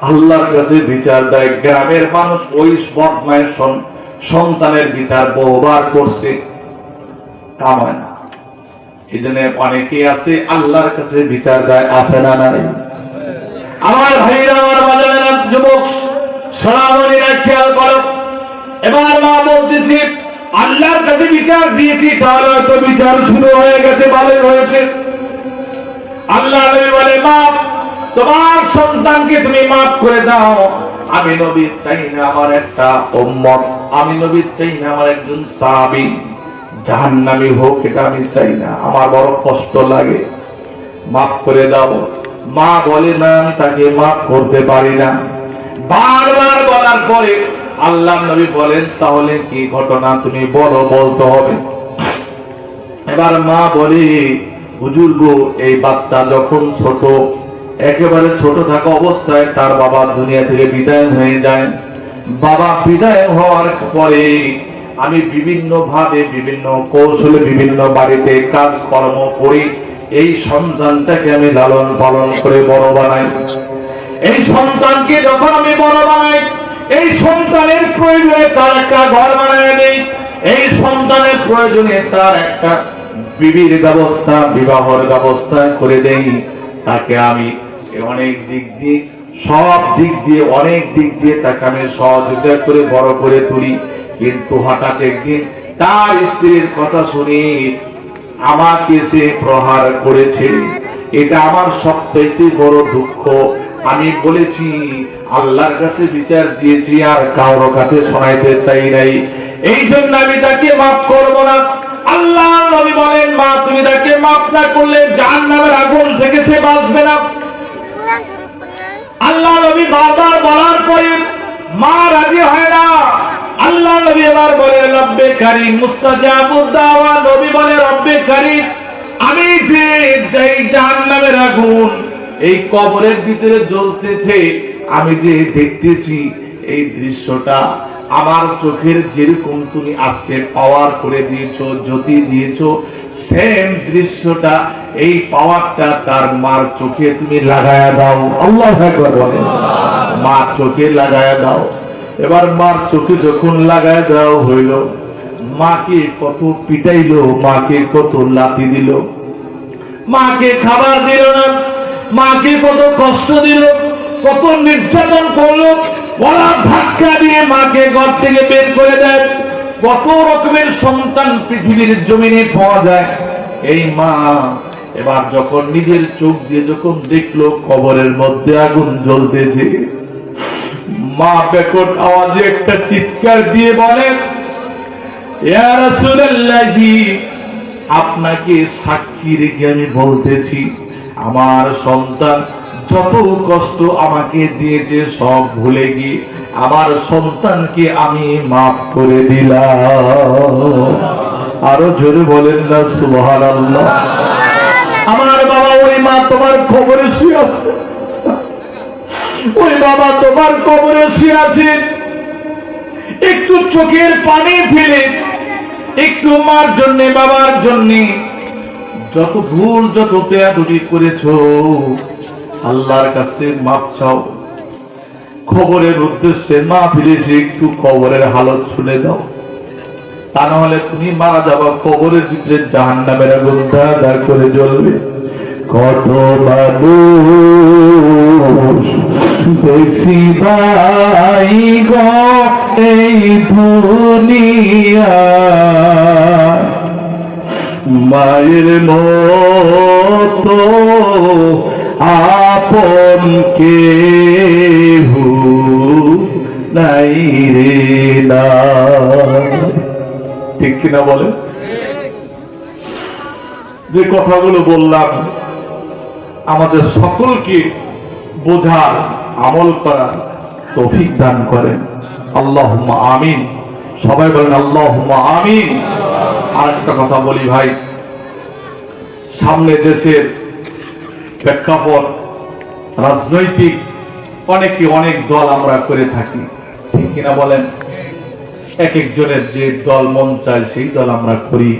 আল্লাহর কাছে বিচার দেয়। গ্রামের মানুষ ওই বদমায়ের সন- সন্তানের বিচার বহুবার করছে। কামায় না। এই জন্য আছে, আল্লাহর কাছে বিচার দেয়, আছে না নাই? আমার ভাইরা আমার বাজারের যুবক খেয়াল করো। এবার মা বলতেছি, আল্লাহর কাছে বিচার দিয়েছি, তাহলে বিচার শুরু হয়ে গেছে, ভালোই হয়েছে। আল্লাহ তোমার সন্তানকে তুমি মাফ করে দাও। আমি নবী চাই না আমার একটা উম্মত। আমি নবী চাই না আমার একজন সাহাবী। জাহান্নামী হোক, এটা আমি চাই না। আমার বড় কষ্ট লাগে। মাফ করে দাও। মা বলে, না, আমি তাকে মাফ করতে পারি না। বারবার বলার পরে আল্লাহ নবী বলেন, তাহলে কি ঘটনা তুমি বলো, বলতে হবে। এবার মা বলে, হুজুর গো, এই বাচ্চা যখন ছোট একেবারে ছোট থাকা অবস্থায় তার বাবা দুনিয়া থেকে বিদায় হয়ে যায়। বাবা বিদায় হওয়ার পরে আমি বিভিন্ন ভাবে, বিভিন্ন কৌশলে, বিভিন্ন বাড়িতে কাজকর্ম করি। এই সন্তানটাকে আমি লালন পালন করে বড় বানাই। এই সন্তানকে যখন আমি বড় বানাই, এই সন্তানের প্রয়োজনে তার একটা ঘর বানায় দেই। এই সন্তানের প্রয়োজনে তার একটা বিবির ব্যবস্থা, বিবাহর ব্যবস্থা করে দেই। তাকে আমি অনেক দিক দিয়ে, সব দিক দিয়ে, অনেক দিক দিয়ে তাকে আমি সহযোগিতা করে, বড় করে তুলি। কিন্তু হঠাৎ একদিন তার স্ত্রীর কথা শুনি আমাকে সে প্রহার করেছে। এটা আমার সবচাইতে বড় দুঃখ। আমি বলেছি, আল্লাহর কাছে বিচার দিয়েছি, আর কারও কাছে শোনাইতে চাই নাই। এই জন্য আমি তাকে মাফ করব না। আল্লাহ নবী বলেন, মা, তুমি তাকে মাফ না করলে জাহান নামের আগুন থেকে সে বাঁচবে না। আল্লাহ নবী বারবার বলার পরে মা রাজি হয় না। আল্লাহ নবী এবার বলে, রব্বে কারিম মুস্তাজাবুদ দাওয়া। নবী বলে, রব্বে কারিম, আমি যে জাহান্নামের আগুন এই কবরের ভিতরে জ্বলতেছে, আমি যে দেখতেছি, এই দৃশ্যটা আমার চোখের যেরকম তুমি আজকে পাওয়ার করে দিয়েছ, জ্যোতি দিয়েছ সেম দৃশ্যটা এই পাওয়ারটা তার মার চোখে তুমি লাগায়া দাও। আল্লাহ বলে মার চোখে লাগায়া দাও। এবার মার চোখে যখন লাগায় দেওয়া হইল, মাকে কত পিটাইলো, মাকে কত লাথি দিল। মাকে খাবার দিল না, মাকে কত কষ্ট দিল, কত নির্যাতন করল। বলা ধাক্কা দিয়ে মাকে ঘর থেকে বের করে দেয়। কত রকমের সন্তান পৃথিবীর জমিনে পাওয়া যায়। এই মা এবার যখন নিজের চোখ দিয়ে যখন দেখল, কবরের মধ্যে আগুন জ্বলতেছে, মা বেকট আওয়াজে একটা চিৎকার দিয়ে বলেন আপনাকে সাক্ষী রেখে আমি বলতেছি, আমার সন্তান যত কষ্ট আমাকে দিয়েছে সব ভুলে গিয়ে, আমার সন্তানকে আমি মাফ করে দিলাম। আরও জোরে বলেন না সুবহান আমার বাবা, ওই মা তোমার খবরে শুয়ে ওই বাবা তোমার কবরে শুয়ে আছে। একটু চোখের পানি ফেলে, একটু মার জন্যে, বাবার জন্যে। যত ভুল, যত পেয়াদুটি করেছ, আল্লাহর কাছে মাপ চাও। খবরের উদ্দেশ্যে মা ফিরেছে একটু খবরের হালত শুনে দাও। তা তুমি মারা যাবা, কবরের ভিতরে জাহান নামের করে জ্বলবে। কত মানুষ দেখছি ভাই এই মায়ের মতো আপন কে নাই রে। কিনা বলে? যে কথাগুলো বললাম, আমাদের সকলকে বোঝার, আমল করার তৌফিক দান করেন। আল্লাহ আমিন। সবাই বলেন আল্লাহ আমিন। আর একটা কথা বলি ভাই, সামনে দেশের প্রেক্ষাপট, রাজনৈতিক অনেকে অনেক দল আমরা করে থাকি। ঠিক কিনা বলেন? এক একজনের যে দল মন চায় সেই দল আমরা করি।